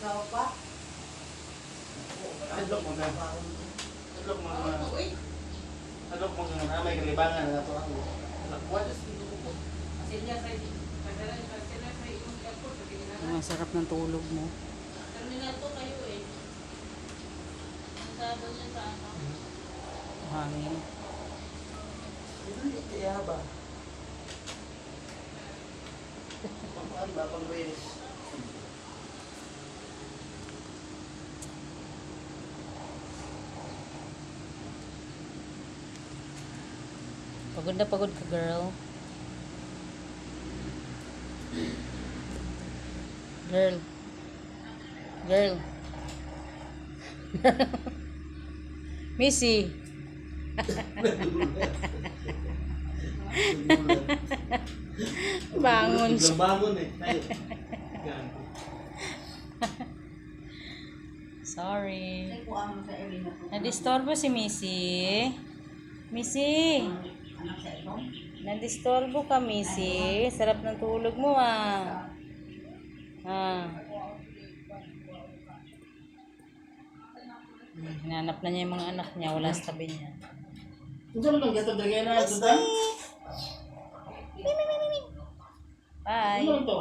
Ikaw pa? Adlok mo na. Adlok mo na. Adlok mo na. May kalibangan na ito ako. Ginana. Ang sarap ng tulog mo. Terminal to kayo eh. Ang sabi niya sa ano? Hangin. Hindi kaya ba? Pang ba pang Pagod na pagod ka, girl. Girl. Girl. Missy. Bangon bangon eh. Sorry. Nadistorbo si Missy. Missy. Nadistorbo ka, Missy. Sarap ng tulog mo, ah. Ah. Hmm, Hinanap na niya yung mga anak niya. Wala sa tabi niya. Mo lang gato dagay na? Bye. Ano to?